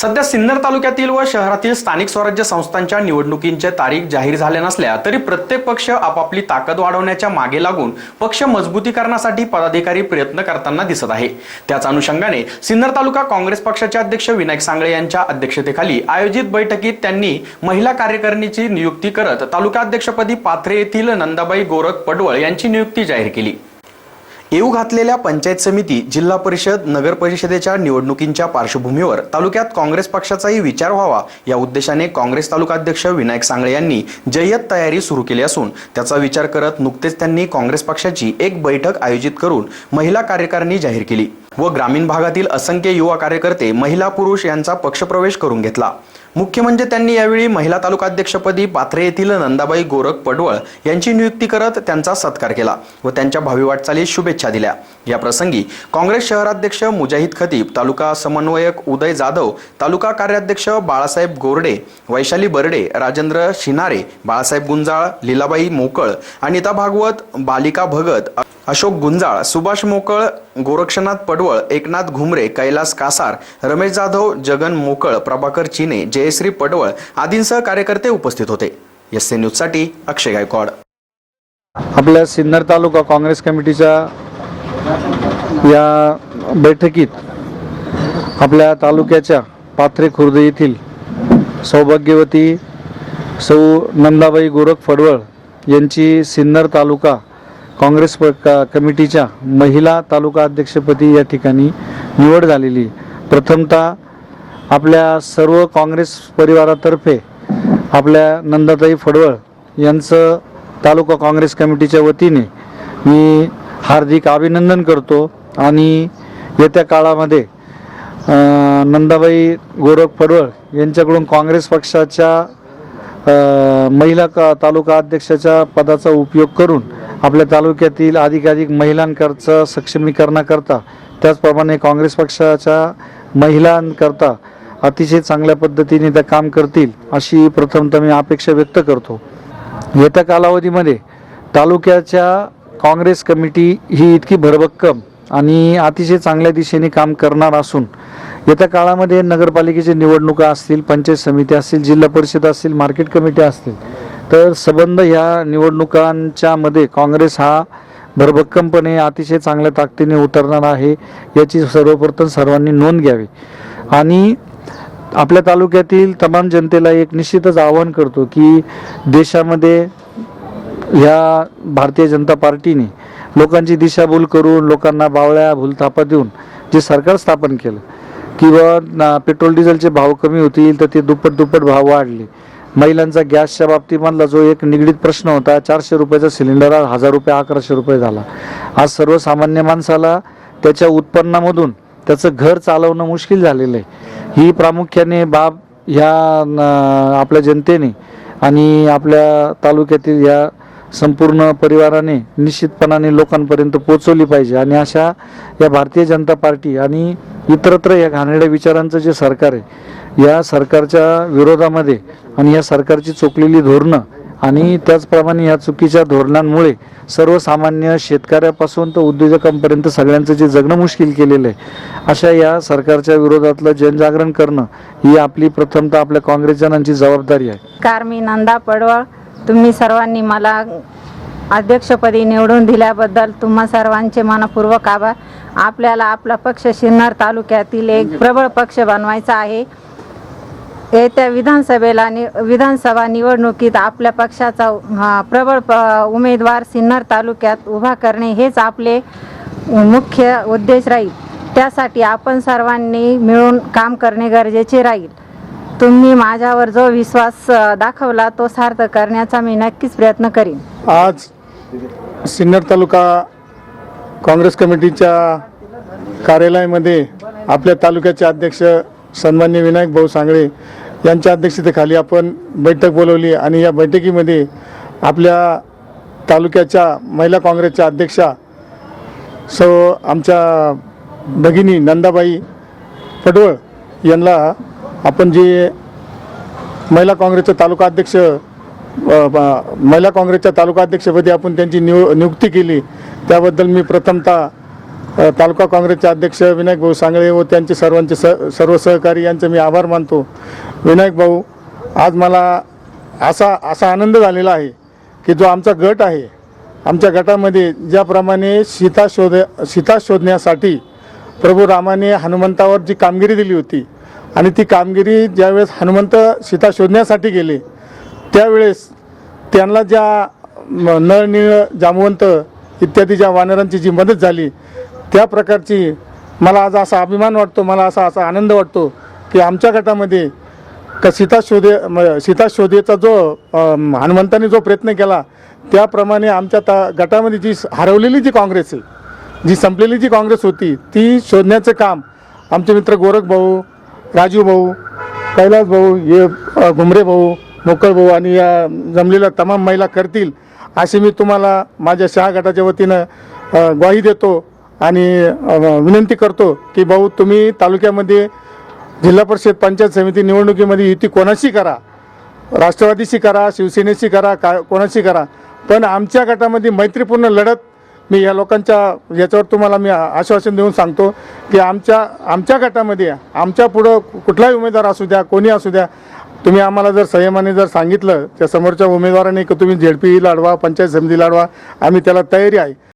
सध्या सिन्नर तालुक्यातील व शहरातील स्थानिक स्वराज्य संस्थांच्या निवडणुकींच्या तारीख जाहीर झाल्या नसल्या तरी प्रत्येक पक्ष आपापली ताकद वाढवण्याच्या मागे लागून पक्ष मजबूतीकरणासाठी पदाधिकारी प्रयत्न करताना दिसत आहे. त्याच अनुषंगाने सिन्नर तालुका काँग्रेस पक्षाचे अध्यक्ष विनायक सांगळे यांच्या अध्यक्षतेखाली आयोजित बैठकीत त्यांनी महिला कार्यकारिणीची नियुक्ती करत तालुकाध्यक्षपदी पाथरे येथील नंदाबाई गोरख पडवळ यांची नियुक्ती जाहीर केली. येऊ घातलेल्या पंचायत समिती जिल्हा परिषद नगर परिषदेच्या निवडणुकींच्या पार्श्वभूमीवर तालुक्यात काँग्रेस पक्षाचाही विचार व्हावा या उद्देशाने काँग्रेस तालुकाध्यक्ष विनायक सांगळे यांनी जय्यत तयारी सुरू केली असून त्याचा विचार करत नुकतेच त्यांनी काँग्रेस पक्षाची एक बैठक आयोजित करून महिला कार्यकारिणी जाहीर केली व ग्रामीण भागातील असंख्य युवा कार्यकर्ते महिला पुरुष यांचा पक्षप्रवेश करून घेतला. मुख्य म्हणजे त्यांनी यावेळी महिला तालुकाध्यक्षपदी पाथरे येथील नंदाबाई गोरख पडवळ यांची नियुक्ती करत त्यांचा सत्कार केला व त्यांच्या भावी वाटचालीस शुभेच्छा दिल्या. या प्रसंगी काँग्रेस शहराध्यक्ष मुजाहिद खतीब तालुका समन्वयक उदय जाधव तालुका कार्याध्यक्ष बाळासाहेब गोरडे वैशाली बर्डे राजेंद्र शिनारे बाळासाहेब गुंजाळ लीलाबाई मोकळ अनिता भागवत बालिका भगत अशोक गुंजाळ सुभाष मोकळ गोरक्षनाथ पडवळ एकनाथ घुमरे कैलास कासार रमेश जाधव जगन मोकळ प्रभाकर चिने जयश्री पडवळ आदींसह कार्यकर्ते उपस्थित होते. एस सी न्यूजसाठी अक्षय गायकवाड. आपल्या सिन्नर तालुका काँग्रेस कमिटीच्या या बैठकीत आपल्या तालुक्याच्या पाथरे खुर्द येथील सौभाग्यवती सौ नंदाबाई गोरख फडवळ यांची सिन्नर तालुका काँग्रेस प कमिटीच्या महिला तालुका अध्यक्षपदी या ठिकाणी निवड झालेली प्रथमतः आपल्या सर्व काँग्रेस परिवारातर्फे आपल्या नंदाताई फडवळ यांचं तालुका काँग्रेस कमिटीच्या वतीने मी हार्दिक अभिनंदन करतो आणि येत्या काळामध्ये नंदाबाई गोरख फडवळ यांच्याकडून काँग्रेस पक्षाच्या महिला का तालुका अध्यक्षाच्या पदाचा उपयोग करून आपल्या तालुक्यातील अधिकाधिक महिलांकरचं सक्षमीकरणाकरता त्याचप्रमाणे काँग्रेस पक्षाच्या महिलांकरता अतिशय चांगल्या पद्धतीने त्या काम करतील अशी प्रथमतः मी अपेक्षा व्यक्त करतो. येत्या कालावधीमध्ये तालुक्याच्या काँग्रेस कमिटी ही इतकी भरभक्कम आणि अतिशय चांगल्या दिशेने काम करणार असून येत्या काळामध्ये नगरपालिकेच्या निवडणुका असतील पंचायत समिती असतील जिल्हा परिषद असतील मार्केट कमिटी असतील तर संबंध ह्या निवडणुकांच्या मध्ये काँग्रेस हा भरभक्कमपणे अतिशय चांगल्या ताकदीने उतरणार आहे याची सर्वप्रथम सर्वांनी नोंद घ्यावी. आणि आपल्या तालुक्यातील तमाम जनतेला एक निश्चितच आवाहन करतो की देशामध्ये ह्या भारतीय जनता पार्टीने लोकांची दिशाभूल करून लोकांना बावळ्या भूलथापा देऊन जे सरकार स्थापन केलं किंवा ना- पेट्रोल डिझेलचे भाव कमी होतील तर ते दुप्पट दुप्पट भाव वाढले. महिलांचा गॅसच्या बाबतीमधला जो एक निगडीत प्रश्न होता चारशे रुपयाचा सिलेंडर आज हजार रुपये अकराशे रुपये झाला. आज सर्वसामान्य माणसाला त्याच्या उत्पन्नामधून त्याचं घर चालवणं मुश्किल झालेलं आहे. ही प्रामुख्याने बाब ह्या न- आपल्या जनतेने आणि आपल्या तालुक्यातील या संपूर्ण परिवाराने निश्चितपणाने लोकांपर्यंत पोचवली पाहिजे. आणि अशा या भारतीय जनता पार्टी आणि इतरत्र या घाणेरड्या विचारांचं जे सरकार आहे या सरकारच्या विरोधामध्ये आणि या सरकारची चुकलेली धोरणं आणि त्याचप्रमाणे या चुकीच्या धोरणांमुळे सर्वसामान्य शेतकऱ्यापासून तर उद्योजकांपर्यंत सगळ्यांचं जे जगणं मुश्किल केलेलं आहे अशा या सरकारच्या विरोधातलं जनजागरण करणं ही आपली प्रथमतः आपल्या काँग्रेस जनांची जबाबदारी आहे. कार मी नंदा पडवळ तुम्ही सर्वांनी मला अध्यक्षपदी निवडून दिल्याबद्दल तुम्हा सर्वांचे मनपूर्वक आभार. आपल्याला आपला पक्ष सिन्नर तालुक्यातील एक प्रबळ पक्ष बनवायचा आहे. येत्या विधानसभेला नि विधानसभा निवडणुकीत आपल्या पक्षाचा प्रबळ प उमेदवार सिन्नर तालुक्यात उभा करणे हेच आपले मुख्य उद्देश राहील. त्यासाठी आपण सर्वांनी मिळून काम करणे गरजेचे राहील. तुम्ही माझ्यावर जो विश्वास दाखवला तो सार्थ करण्याचा मी नक्कीच प्रयत्न करीन. आज सिन्नर तालुका काँग्रेस कमिटीच्या कार्यालयामध्ये आपल्या तालुक्याचे अध्यक्ष सन्मान्य विनायक भाऊ सांगळे यांच्या अध्यक्षतेखाली आपण बैठक बोलवली आणि या बैठकीमध्ये आपल्या तालुक्याच्या महिला काँग्रेसच्या अध्यक्षा सो आमच्या भगिनी नंदाबाई पडवळ यांना आपण जे महिला काँग्रेसचे तालुका अध्यक्ष महिला काँग्रेसच्या तालुका अध्यक्षपदी आपण त्यांची नियु नियुक्ती केली. त्याबद्दल मी प्रथमतः तालुका काँग्रेसचे अध्यक्ष विनायक भाऊ सांगळे व त्यांचे सर्वांचे स सर्व सहकारी यांचे मी आभार मानतो. विनायक भाऊ आज मला असा असा आनंद झालेला आहे की जो आमचा गट आहे आमच्या गटामध्ये ज्याप्रमाणे सीता शोध सीता शोधण्यासाठी प्रभू रामाने हनुमंतावर जी कामगिरी दिली होती आणि ती कामगिरी ज्यावेळेस हनुमंत सीता शोधण्यासाठी गेले त्यावेळेस त्यांना ज्या नळनिळ जामवंत इत्यादी ज्या वानरांची जी मदत झाली त्या प्रकारची मला आज असा अभिमान वाटतो मला असा असा आनंद वाटतो की आमच्या गटामध्ये का सीता शोधे म- सीता शोधेचा जो हनुमंतांनी जो प्रयत्न केला त्याप्रमाणे आमच्या ता गटामध्ये जी हरवलेली जी काँग्रेस आहे जी संपलेली जी काँग्रेस होती ती शोधण्याचं काम आमचे मित्र गोरख भाऊ राजू भाऊ कैलास भाऊ हे घुमरे भाऊ मोकळ भाऊ आणि या जमलेल्या तमाम महिला करतील असे मी तुम्हाला माझ्या शहा गटाच्या वतीनं ग्वाही देतो आणि विनंती करतो की भाऊ तुम्ही तालुक्यामध्ये जिल्हा परिषद पंचायत समिती निवडणुकीमध्ये युती कोणाशी करा? राष्ट्रवादीशी करा शिवसेनेशी करा का कोणाशी करा? पण आमच्या गटामध्ये मैत्रीपूर्ण लढत मी या लोकांच्या याच्यावर तुम्हाला मी आश्वासन देऊन सांगतो की आमच्या आमच्या गटामध्ये आमच्या पुढं कुठलाही उमेदवार असू द्या कोणी असू द्या तुम्ही आम्हाला जर संयमाने जर सांगितलं त्या समोरच्या उमेदवाराने की तुम्ही झेडपी लढवा पंचायत समिती लढवा आम्ही त्याला तयारी आहे.